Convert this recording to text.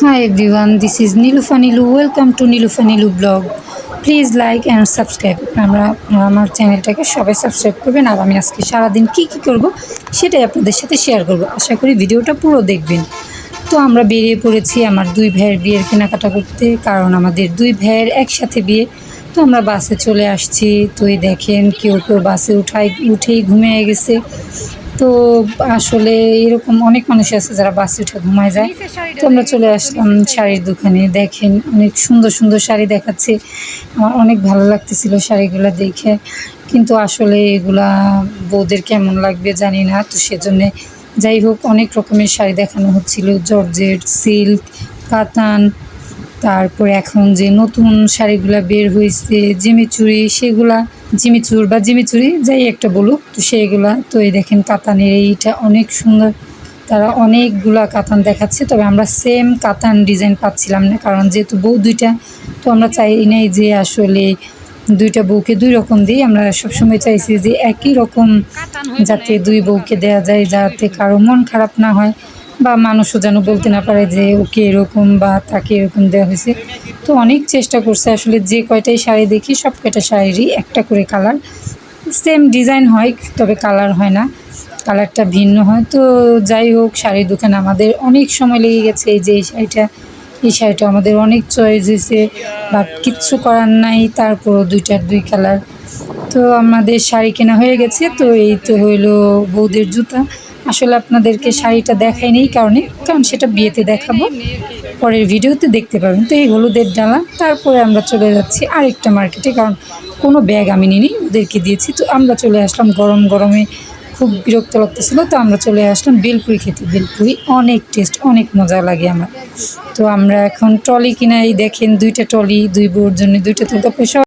Hi everyone, this is Nilufa Nilu. Welcome to Nilufa Nilu blog. Please like and subscribe আমরা আমার চ্যানেলটাকে সবাই subscribe করবেন আর আমি আজকে সারাদিন কী কী করব সেটাই আপনাদের সাথে শেয়ার করব। আশা করি ভিডিওটা পুরো দেখবেন। তো আমরা বেরিয়ে পড়েছি আমার দুই ভাইয়ের বিয়ের কেনাকাটা করতে কারণ আমাদের দুই ভাইয়ের একসাথে বিয়ে। তো আমরা বাসে চলে আসছি। তো এই দেখেন কেউ কেউ বাসে উঠাই উঠেই ঘুমিয়ে গেছে। তো আসলে এরকম অনেক মানুষ আছে যারা বাসে উঠে ঘুমায় যায়। তো আমরা চলে আসলাম শাড়ির দোকানে। দেখেন অনেক সুন্দর সুন্দর শাড়ি দেখাচ্ছে। আমার অনেক ভালো লাগতেছিল শাড়িগুলো দেখে। কিন্তু আসলে এগুলা বউদের কেমন লাগবে জানি না। তো সেজন্যে যাই হোক, অনেক রকমের শাড়ি দেখানো হচ্ছিল। জর্জেট, সিল্ক, কাতান, তারপর এখন যে নতুন শাড়িগুলা বের হয়েছে জিমিচুরি সেগুলা জিমিচুর বা জিমিচুরি যাই একটা বলুক তো সেইগুলা তো এই দেখেন কাতানের এইটা অনেক সুন্দর। তারা অনেকগুলা কাতান দেখাচ্ছে তবে আমরা সেম কাতান ডিজাইন পাচ্ছিলাম না কারণ যেহেতু বউ দুইটা তো আমরা চাই নাই যে আসলে দুইটা বউকে দুই রকম দিই। আমরা সবসময় চাইছি যে একই রকম যাতে দুই বউকে দেয়া যায় যাতে কারও মন খারাপ না হয়। বা মানুষও যেন বলতে না পারে যে ওকে এরকম বা তাকে এরকম দেওয়া হয়েছে। তো অনেক চেষ্টা করছে আসলে যে কয়টাই শাড়ি দেখি সব কয়টা শাড়িরই একটা করে কালার। সেম ডিজাইন হয়, তবে কালার হয় না। কালারটা ভিন্ন হয়। তো যাই হোক, শাড়ির দোকানে আমাদের অনেক সময় লেগে গেছে এই যে এই শাড়িটা। এই শাড়িটা আমাদের অনেক চয়েস হয়েছে, বা কিচ্ছু করার নাই, তারপরও দুইটার দুই কালার। তো আমাদের শাড়ি কেনা হয়ে গেছে, তো এই তো হইল বৌদের জুতা। আসলে আপনাদেরকে শাড়িটা দেখাইনি এই কারণে, কারণ সেটা বিয়েতে দেখাবো। পরের ভিডিওতে দেখতে পাবেন। তো এই হলুদের ডালা, তারপরে আমরা চলে যাচ্ছি আরেকটা মার্কেটে, কারণ কোনো ব্যাগ আমি নিই ওদেরকে দিয়েছি। তো আমরা চলে আসলাম গরম গরমে, খুব বিরক্ত লাগতেছিল, তো আমরা চলে আসলাম বেলপুরি খেতে। বেলপুরি অনেক টেস্ট, অনেক মজা লাগে আমার। তো আমরা এখন ট্রলি কিনাই, দেখেন দুইটা ট্রলি, দুই বউর জন্য দুইটা তো পয়সা